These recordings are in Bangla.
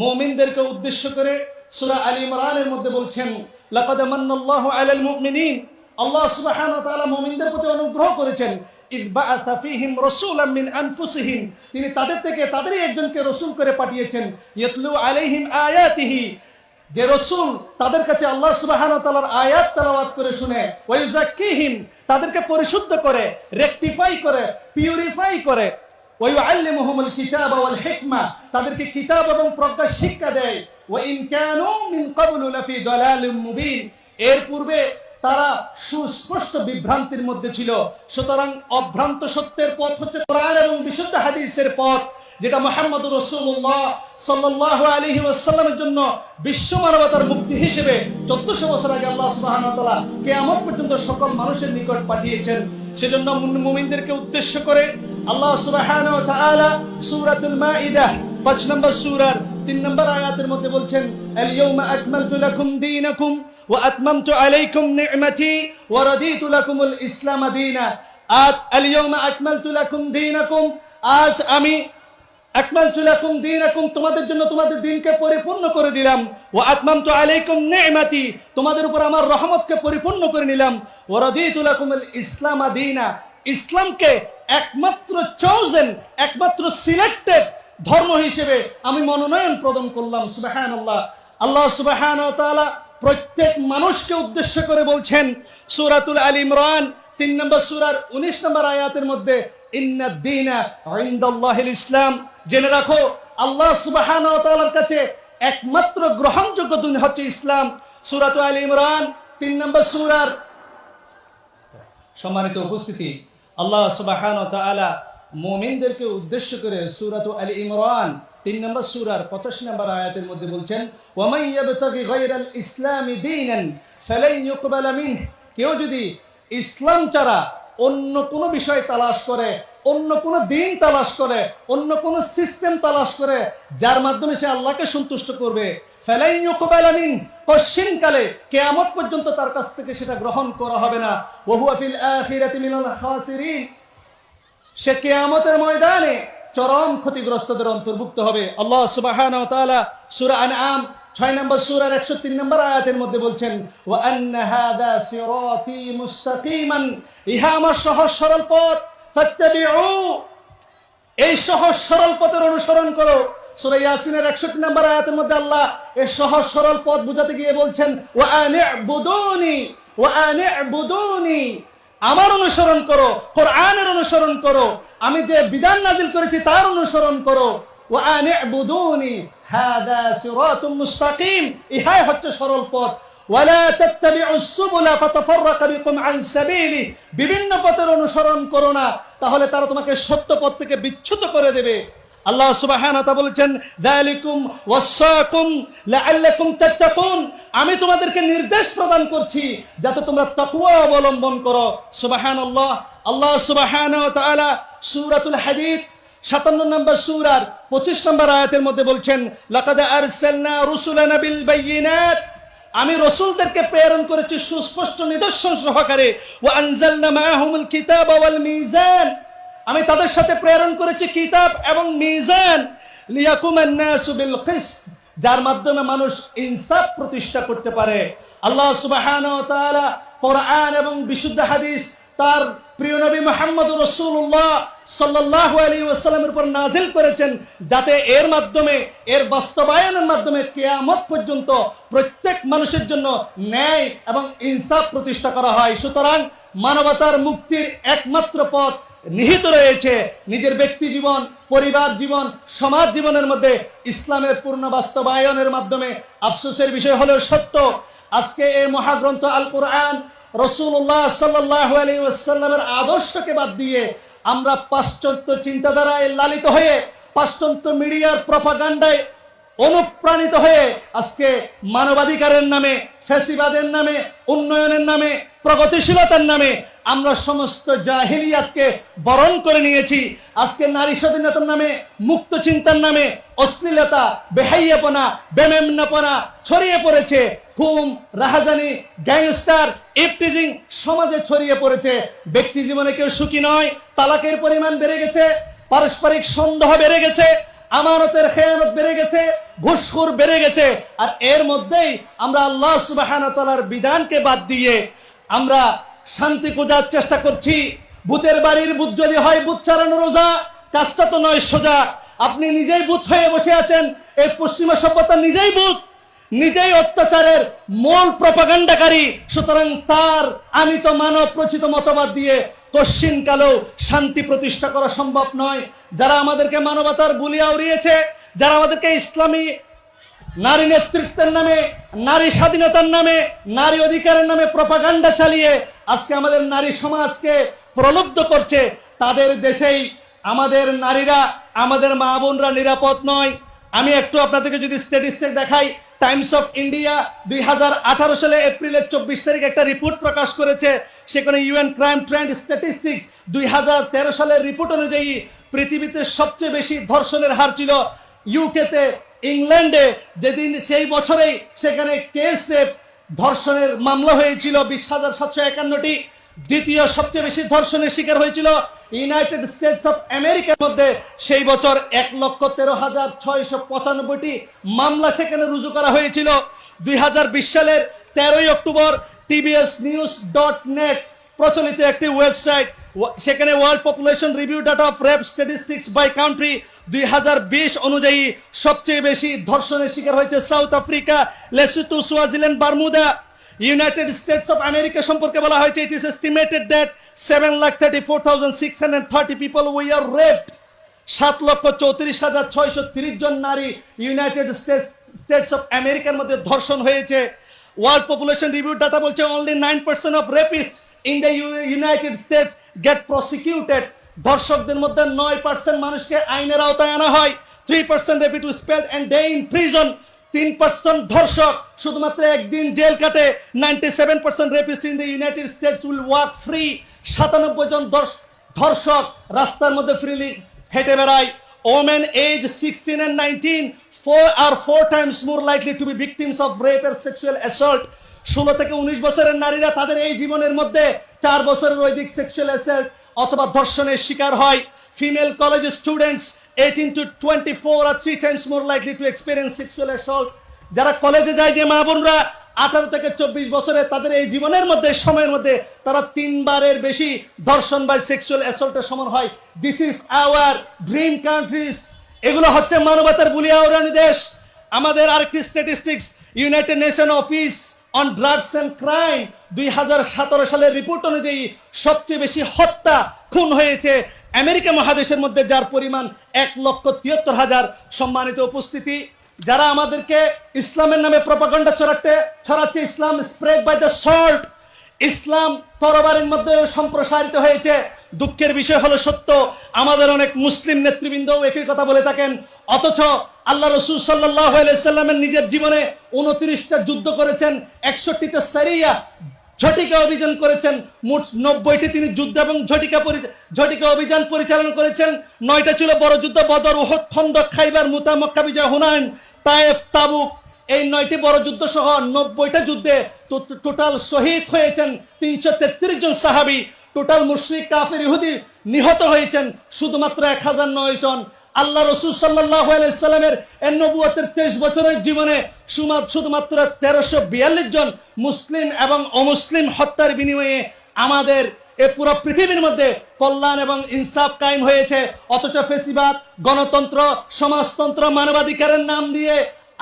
মুমিনদেরকে উদ্দেশ্য করে সূরা আলী ইমরানের মধ্যে বলছেন অনুগ্রহ করেছেন তাদের থেকে একজনকে করে পাঠিয়েছেন আয়াতিহি। যে রসুল তাদের কাছে আল্লাহ আয়াত করে শুনে তাদেরকে পরিশুদ্ধ করে, রেকটিফাই করে, পিউরিফাই করে। তাদেরকে কিতাব এবং প্রজ্ঞা শিক্ষা দেয়। এর পূর্বে তারা সুস্পষ্ট বিভ্রান্তির মধ্যে ছিল। সুতরাং অভ্রান্ত সত্যের পথ হচ্ছে কোরআন এবং বিশুদ্ধ হাদিসের পথ, যেটা মোহাম্মদ রসুল্লাহ সাল্লাহ আলহি ওয়াসাল্লামের জন্য বিশ্ব মানবতার মুক্তি হিসেবে চোদ্দশো বছর আগে আল্লাহ সুবাহ কেয়ামত পর্যন্ত সকল মানুষের নিকট পাঠিয়েছেন। সেজন্য মুমিনদেরকে উদ্দেশ্য করে আল্লাহ সুবাহ সূরাতুল মাইদা পাঁচ নম্বর সূরার তিন নম্বর আয়াতের মধ্যে বলছেন আল ইয়াউমা আকমালতু লাকুম দীনাকুম ওয়া আতমামতু আলাইকুম নি'মাতি ওয়া রাদিতু লাকুমুল ইসলাম দীনা। আজ আল ইয়াউমা আকমালতু লাকুম দীনাকুম, আজ আমি আকমালতু লাকুম দীনাকুম, তোমাদের জন্য তোমাদের দিনকে পরিপূর্ণ করে দিলাম। ওয়া আতমামতু আলাইকুম নি'মাতি, তোমাদের উপর আমার রহমতকে পরিপূর্ণ করে নিলাম। ওয়া রাদিতু লাকুমুল ইসলাম দীনা, ইসলামকে একমাত্র চোজেন একমাত্র সিলেক্টেড ধর্ম হিসেবে আমি মনোনয়ন প্রদান করলাম, সুবহানাল্লাহ। আল্লাহ ওয়া তাআলা প্রত্যেক মানুষকে উদ্দেশ্য করে বলছেন, সূরাতুল আল ইমরান, তিন নম্বর সূরার 19 নম্বর আয়াতের মধ্যে ইসলাম জেনে রাখো, আল্লাহ তাআলার কাছে একমাত্র গ্রহণযোগ্য দিন হচ্ছে ইসলাম। সূরাতুল আল ইমরান, তিন নম্বর সুরার সম্মানিত উপস্থিতি আল্লাহ সুবাহান তাআলা মুমিনদেরকে উদ্দেশ্য করে সূরাত আলী ইমরান, তিন নম্বর সুরার 85 নম্বর আয়াতের মধ্যে বলছেন ইসলামি মিন কেউ যদি ইসলাম ছাড়া অন্য কোনো বিষয় তালাশ করে, অন্য কোনো দিন তালাশ করে, অন্য কোনো সিস্টেম তালাশ করে, যার মাধ্যমে সে আল্লাহকে সন্তুষ্ট করবে, ফেলাইন পশ্চিমকালে কেয়ামত পর্যন্ত তার কাছ থেকে সেটা গ্রহণ করা হবে না। ওহুয়া ফিল আখিরাতি মিনাল খাসিরিন। সে কেয়ামতের ময়দানে চরম ক্ষতিগ্রস্তদের অন্তর্ভুক্ত হবে। আল্লাহ তাআলা সূরা 6 নম্বর সূরার 103 নম্বর আয়াতের মধ্যে বলছেন মুস্তাকিমান। ইহা আমার সহজ সরল পথ। এই সহজ সরল পথের অনুসরণ করো। সূরা ইয়াসিনের 61 নম্বর আয়াতের মধ্যে আল্লাহ সহজ সরল পথ বুঝাতে গিয়ে বলছেন আমার অনুসরণ করো, কোরআনের অনুসরণ করো। আমি যে বিধান নাজিল করেছি তার অনুসরণ করো। ওয়া আনি'বুদুনি, হাদা সিরাতুম মুস্তাকিম। ইহাই হচ্ছে সরল পথ। ওয়ালা তাত্তাবিউস সুবুলা ফাতাফাররাকা বিকুম আন সাবিলি। বিভিন্ন পথের অনুসরণ করো না, তাহলে তারা তোমাকে সত্য পথ থেকে বিচ্যুত করে দেবে। আল্লাহ সুবহানাহু ওয়া বলেছেন যালিকুম ওয়াসাকুম লাআল্লাকুম তাত্তাকুন। আমি তোমাদেরকে নির্দেশ প্রদান করছি যাতে তোমরা তাকওয়া অবলম্বন করো। সুবহানাল্লাহ। আল্লাহ সুবহানাহু ওয়া তাআলা সূরাতুল হাদীদ 57 নম্বর সূরার 25 নম্বর আয়াতের মধ্যে বলছেন, লাকাদ আরসালনা রুসুলানা বিল বাইয়িনাত। আমি রসুলদেরকে প্রেরণ করেছি সুস্পষ্ট নিদর্শন সহকারে ও আনজালনা মাআহুমুল কিতাবা ওয়াল মিজান। আমি তাদের সাথে প্রেরণ করেছি কিতাব এবং মিজান। যার মাধ্যমে মানুষ ইনসাফ প্রতিষ্ঠা করতে পারে। আল্লাহ তাআলা কোরআন এবং বিশুদ্ধ হাদিস তার প্রিয় নবী মুহাম্মদ রাসূলুল্লাহ সাল্লাল্লাহু আলাইহি ওয়াসাল্লামের উপর নাজিল করেছেন, যাতে এর মাধ্যমে, এর বাস্তবায়নের মাধ্যমে কিয়ামত পর্যন্ত প্রত্যেক মানুষের জন্য ন্যায় এবং ইনসাফ প্রতিষ্ঠা করা হয়। সুতরাং মানবতার মুক্তির একমাত্র পথ নিহিত রয়েছে নিজের ব্যক্তি জীবন, পরিবার জীবন, সমাজ জীবনের মধ্যে ইসলামের পূর্ণ বাস্তবায়নের মাধ্যমে। আফসোসের বিষয় হলেও সত্য, আজকে এই মহাগ্রন্থ আল কোরআন রসুল্লাহ সাল্লাহ আলী আদর্শকে বাদ দিয়ে আমরা পাশ্চাত্য চিন্তাধারায় লালিত হয়ে, পাশ্চাত্য মিডিয়ার প্রপাগান্ডায় অনুপ্রাণিত হয়ে আজকে মানবাধিকারের নামে ফ্যাসিবাদের নামে, উন্নয়নের নামে, প্রগতিশীলতার নামে আমরা সমস্ত জাহিলিয়াতকে বরণ করে নিয়েছি। আজকে নারী স্বাধীনতার নামে, মুক্ত চিন্তার নামে অশ্লীলতা, বেহাইয়াপনা, বেমেমনাপনা ছড়িয়ে পড়েছে। খুম রাহাজানি, গ্যাংস্টার ইফটিজিং সমাজে ছড়িয়ে পড়েছে। ব্যক্তি জীবনে কেউ সুখী নয়, তালাকের পরিমাণ বেড়ে গেছে, পারস্পরিক সন্দেহ বেড়ে গেছে আমানতের খেয়ানত বেড়ে গেছে, ঘুষখোর বেড়ে গেছে, আর এর মধ্যেই আমরা আল্লাহ সুবাহানতালার বিধানকে বাদ দিয়ে আমরা শান্তি খোঁজার চেষ্টা করছি। ভূতের বাড়ির বুথ যদি হয়, ভূত চালানো রোজা, কাজটা তো নয় সোজা। আপনি নিজেই বুথ হয়ে বসে আছেন, এই পশ্চিমা সভ্যতা নিজেই ভূত। নিজেই অত্যাচারের মূল প্রপাগান্ডাকারী, সুতরাং তার আমি তো মানব প্রচিত মতবাদ দিয়ে কশ্চিন শান্তি প্রতিষ্ঠা করা সম্ভব নয়। যারা আমাদেরকে মানবতার গুলিয়া উড়িয়েছে যারা আমাদেরকে ইসলামী নারী নেতৃত্বের নামে, নারী স্বাধীনতার নামে, নারী অধিকারের নামে প্রপাগান্ডা চালিয়ে আজকে আমাদের নারী সমাজকে প্রলুব্ধ করছে, তাদের দেশেই আমাদের নারীরা, আমাদের মা বোনরা নিরাপদ নয়। আমি একটু আপনাদেরকে যদি স্ট্যাটিস্টিক দেখাই টাইমস অফ ইন্ডিয়া দুই হাজার আঠারো সালে এপ্রিলের চব্বিশ তারিখ একটা রিপোর্ট প্রকাশ করেছে। সেখানে ইউএন ক্রাইম ট্রেন্ড স্ট্যাটিস্টিক্স দুই হাজার তেরো সালের রিপোর্ট অনুযায়ী পৃথিবীতে সবচেয়ে বেশি ধর্ষণের হার ছিল ইউকেতে। ইংল্যান্ডে যেদিন সেই বছরেই সেখানে কেস রেপ ধর্ষণের মামলা হয়েছিল, বিশ হাজার সাতশো একান্নটি। দ্বিতীয় সবচেয়ে বেশি ধর্ষণের শিকার হয়েছিল ইউনাইটেড স্টেটস অফ আমেরিকার মধ্যে সেই বছর এক লক্ষ তেরো হাজার ছয়শো পঁচানব্বইটি মামলা সেখানে রুজু করা হয়েছিল। দুই হাজার বিশ সালের তেরোই October TBS news dot net প্রচলিত একটি ওয়েবসাইট। সেখানে world population review data of rape statistics by country দুই হাজার বিশ অনুযায়ী সবচেয়ে বেশি ধর্ষণের শিকার হয়েছে South Africa Lesotho Swaziland, Bermuda. United States of America সম্পর্কে বলা হয়েছে it is estimated that seven lakh thirty four thousand six hundred thirty people we are raped সাত লক্ষ চৌত্রিশ হাজার ছয়শো তিরিশ জন নারী ইউনাইটেড স্টেটস স্টেটস অফ আমেরিকার মধ্যে ধর্ষণ হয়েছে। ওয়ার্ল্ড পপুলেশন রিভিউ ডাটা বলছে only nine percent of rapist in the United States get prosecuted ধর্ষকদের মধ্যে নয় পার্সেন্ট মানুষকে আইনের আওতায় আনা হয়। Three percent rapist to spell and day in prison. তিন পার্সেন্ট ধর্ষক শুধুমাত্র একদিন জেল কাটে। Ninety seven percent rapist in the United States will work free সাতানব্বই জন ধর্ষক রাস্তার মধ্যে ফ্রিলি হেঁটে বেড়ায়। Women age sixteen and nineteen four are four times more likely to be victims of rape or sexual assault ষোলো থেকে উনিশ বছরের নারীরা তাদের এই জীবনের মধ্যে চার বছরের অধিক সেক্সুয়াল অ্যাসল্ট অথবা ধর্ষণের শিকার হয়। Female college students eighteen to twenty four are three times more likely to experience sexual assault যারা কলেজে যায় যে মা বোনরা আঠারো থেকে চব্বিশ বছরে তাদের এই জীবনের মধ্যে, সময়ের মধ্যে তারা তিনবারের বেশি ধর্ষণ বা সেক্সুয়াল অ্যাসল্টের সমান হয়। This is our dream countries এগুলো হচ্ছে মানবতার বুলিয়া উড়ানি দেশ। আমাদের আরেকটি statistics United Nation office on drugs and crime দুই হাজার সতেরো সালের রিপোর্ট অনুযায়ী সবচেয়ে বেশি হত্যা, খুন হয়েছে আমেরিকা মহাদেশের মধ্যে যার পরিমাণ এক লক্ষ তিয়াত্তর হাজার সম্মানিত উপস্থিতি, যারা আমাদেরকে ইসলামের নামে প্রপাগন্ডা ছড়াতে ছড়াচ্ছে Islam spread by the salt ইসলাম তরবারের মধ্যে সম্প্রসারিত হয়েছে। দুঃখের বিষয় হলো সত্য, আমাদের অনেক মুসলিম নেতৃবৃন্দ একই কথা বলে থাকেন, অথচ আল্লাহ রসুল সাল্লাহ সাল্লামের নিজের জীবনে উনত্রিশটা যুদ্ধ করেছেন একষট্টিতে সারিয়া। ঝটিকা অভিযান করেছেন। মোট নব্বইটি তিনি যুদ্ধ এবং ঝটিকা ঝটিকা অভিযান পরিচালনা করেছেন। নয়টা ছিল বড় যুদ্ধ, বদর, উহদ, খন্দক, খাইবার, মুতা, মক্কা, বিজয়, হুনাইন, তায়েফ, তাবুক। এই নয়টি বড় যুদ্ধ সহ নব্বইটা যুদ্ধে টোটাল শহীদ হয়েছেন তিনশো তেত্রিশ জন সাহাবি। টোটাল মুশ্রিক, কাফির, ইহুদি নিহত হয়েছেন। শুধুমাত্র এক হাজার নয় জন আল্লাহ রসুল সাল্লাহ সাল্লামের এর নবুয়তের তেইশ বছরের জীবনে সুমাত শুধুমাত্র তেরোশো বিয়াল্লিশ জন মুসলিম এবং অমুসলিম হত্যার বিনিময়ে আমাদের এ পুরো পৃথিবীর মধ্যে কল্যাণ এবং ইনসাফ কায়েম হয়েছে। অথচ ফেসিবাদ, গণতন্ত্র, সমাজতন্ত্র, মানবাধিকারের নাম দিয়ে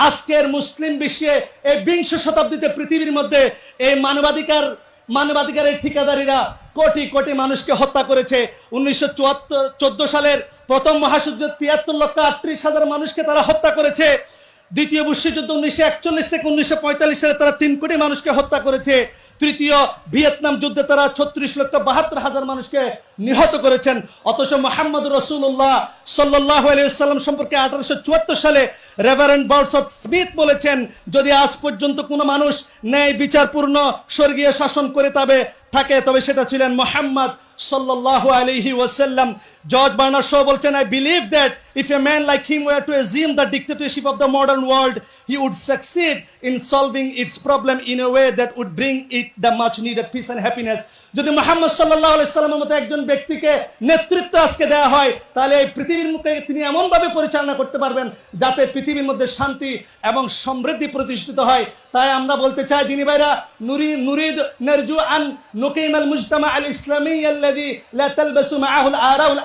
আজকের মুসলিম বিশ্বে এই বিংশ শতাব্দীতে পৃথিবীর মধ্যে এই মানবাধিকার মানবাধিকারের ঠিকাদারীরা কোটি কোটি মানুষকে হত্যা করেছে। উনিশশো চোদ্দ সালের প্রথম মহাযুদ্ধে তিয়াত্তর লক্ষ আটত্রিশ হাজার মানুষকে তারা হত্যা করেছে। দ্বিতীয় বিশ্বযুদ্ধ উনিশশো একচল্লিশ থেকে উনিশশো পঁয়তাল্লিশ সালে তারা তিন কোটি মানুষকে হত্যা করেছে। তৃতীয় ভিয়েতনাম যুদ্ধে তারা ছত্রিশ লক্ষ বাহাত্তর হাজার মানুষকে নিহত করেছেন। অথচ মোহাম্মদ রসুল্লাহ সাল্লাহ আলিয়াল্লাম সম্পর্কে আঠারোশো চুয়াত্তর সালে রেভারেন্ড বার্সত স্মিথ বলেছেন, যদি আজ পর্যন্ত কোনো মানুষ ন্যায় বিচারপূর্ণ স্বর্গীয় শাসন করে তবে থাকে, তবে সেটা ছিলেন মোহাম্মদ সাল্লাহ alayhi wasallam. George Bernard Shaw বলছেন I believe that if a man like him were to assume the dictatorship of the modern world he would succeed in solving its problem in a way that would bring it the much needed peace and happiness যদি মোহাম্মদ সাল্লাহ সাল্লামের মতো একজন ব্যক্তিকে নেতৃত্ব আজকে দেওয়া হয়, তাহলে এই পৃথিবীর মুখে তিনি এমনভাবে পরিচালনা করতে পারবেন যাতে পৃথিবীর মধ্যে শান্তি এবং সমৃদ্ধি প্রতিষ্ঠিত হয়। তাই আমরা বলতে চাই, দিনী ভাইরা, নুরি, নুরিদ নারজু আন নুকিম আল মুজতামা আল ইসলামী আল্লাযী লা তালবাসু মাআহু আল আরাউল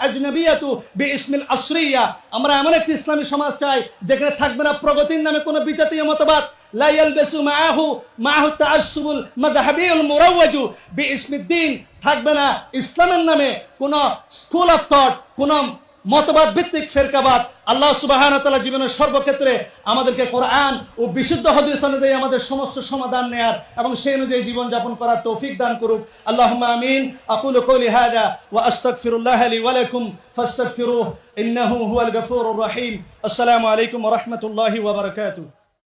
আসরিয়া। আমরা এমন একটি ইসলামী সমাজ চাই, যেখানে থাকবে না প্রগতির নামে কোনো বিজাতীয় মতবাদ لا يلبس معه معه التعصب المذهبي المروج باسم الدين থাকবে না ইসলামের নামে কোন স্কুল অফ থট কোন মতবাদ ভিত্তিক ফেরকাবাদ আল্লাহ সুবাহান তাআলা জীবনের সর্বক্ষেত্রে আমাদেরকে কোরআন ও বিশুদ্ধ হাদিস অনুযায়ী আমাদের সমস্ত সমাধান নেয়ার এবং সেই অনুযায়ী জীবন যাপন করার তৌফিক দান করুক আল্লাহুম্মা আমিন আকুলু কওলি হাযা ওয়া আস্তাগফিরুল্লাহ লি ওয়া লাকুম ফাস্তাগফিরুহু ইন্নাহু হুয়াল গফুরুর রহিম আসসালামু আলাইকুম ওয়া রাহমাতুল্লাহি ওয়া বারাকাতুহু